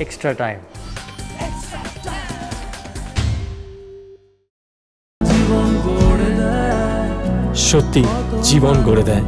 extra time. সত্যি জীবন গড়ে দেয়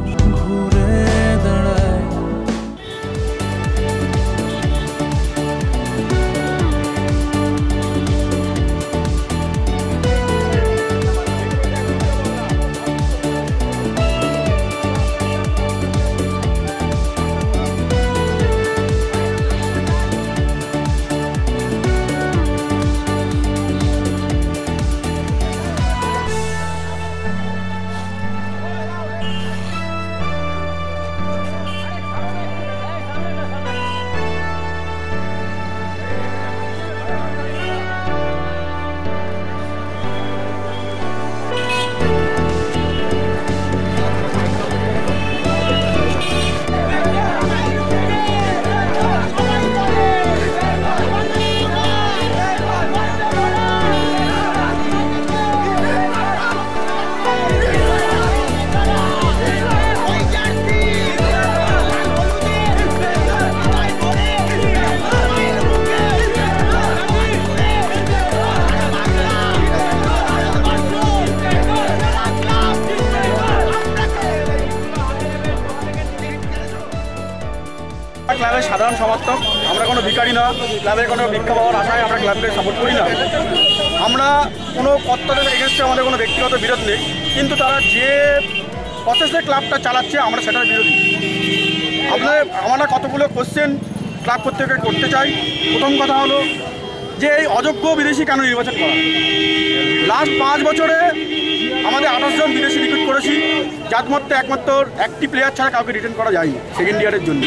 সাধারণ সমর্থক, আমরা কোনো ভিকারি না, ক্লাবের কোনো ভিক্ষা পাওয়ার আশায় আমরা ক্লাবকে সাপোর্ট করি না। আমরা কোনো কর্তাদের এগেনস্টে আমাদের কোনো ব্যক্তিগত বিরোধ নেই, কিন্তু তারা যে প্রসেসে ক্লাবটা চালাচ্ছে, আমরা সেটার বিরোধী। আপনার, আমরা কতগুলো কোশ্চেন ক্লাব কর্তৃপক্ষকে করতে চাই? প্রথম কথা হলো যে এই অযোগ্য বিদেশি কেন নির্বাচন করা? লাস্ট পাঁচ বছরে আমাদের আঠাশ জন বিদেশি রিক্রুট করেছি। যার মধ্যে একমাত্র একটি প্লেয়ার ছাড়া কাউকে রিটার্ন করা যায়নি সেকেন্ড ইয়ারের জন্য।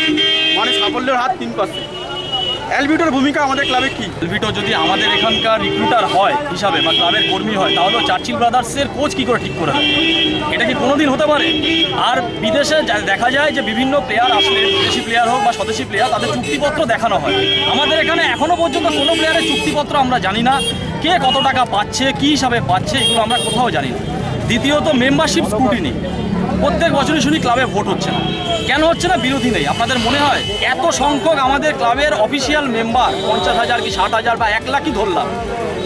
মানে সাফল্যের হাত তিন পার্সেন্ট অ্যালবিটোর ভূমিকা আমাদের ক্লাবে কি? এলভিটো যদি আমাদের এখানকার রিক্রুটার হয় হিসাবে বা ক্লাবের কর্মী হয়, তাহলে চার্চিল ব্রাদার্সের কোচ কি করে ঠিক করে দেয়? এটা কি কোনোদিন হতে পারে? আর বিদেশে দেখা যায় যে বিভিন্ন প্লেয়ার আসলে বিদেশি প্লেয়ার হোক বা স্বদেশি প্লেয়ার তাদের চুক্তিপত্র দেখানো হয়। আমাদের এখানে এখনও পর্যন্ত কোনো প্লেয়ারের চুক্তিপত্র আমরা জানি না। কে কত টাকা পাচ্ছে, কী হিসাবে পাচ্ছে, এগুলো আমরা কোথাও জানি না। দ্বিতীয়ত মেম্বারশিপ স্ক্রুটিনি প্রত্যেক বছরই শুনি ক্লাবে ভোট হচ্ছে না। কেন হচ্ছে না? বিরোধী নেই। আপনাদের মনে হয় এত সংখ্যক আমাদের ক্লাবের অফিসিয়াল মেম্বার পঞ্চাশ হাজার কি ষাট হাজার বা এক লাখই ধরলাম।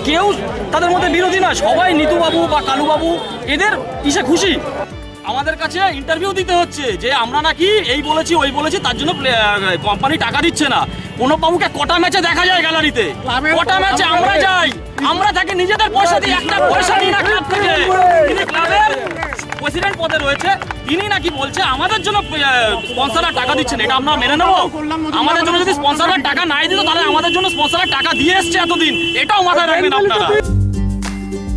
কেউ তাদের মধ্যে বিরোধী না। সবাই নিতুবাবু বা কালুবাবু, এদের কিসে খুশি? আমাদের কাছে ইন্টারভিউ দিতে হচ্ছে যে আমরা নাকি এই বলেছি ওই বলেছি তার জন্য কোম্পানি টাকা দিচ্ছে না। কোনো বাবুকে কটা ম্যাচে দেখা যায় গ্যালারিতে কটা ম্যাচে আমরা যাই। আমরা থাকি নিজেদের পয়সা দিয়ে একটা পয়সা নিই না ক্লাব থেকে। তিনি ক্লাবের প্রেসিডেন্ট পদে রয়েছে। তিনি নাকি বলছে আমাদের জন্য স্পন্সররা টাকা দিচ্ছেন এটা আমরা মেনে নেব। আমাদের জন্য যদি স্পন্সররা টাকা নাই দিত তাহলে আমাদের জন্য স্পন্সররা টাকা দিয়ে এসছে এতদিন। এটাও মাথায় রাখবেন আপনারা।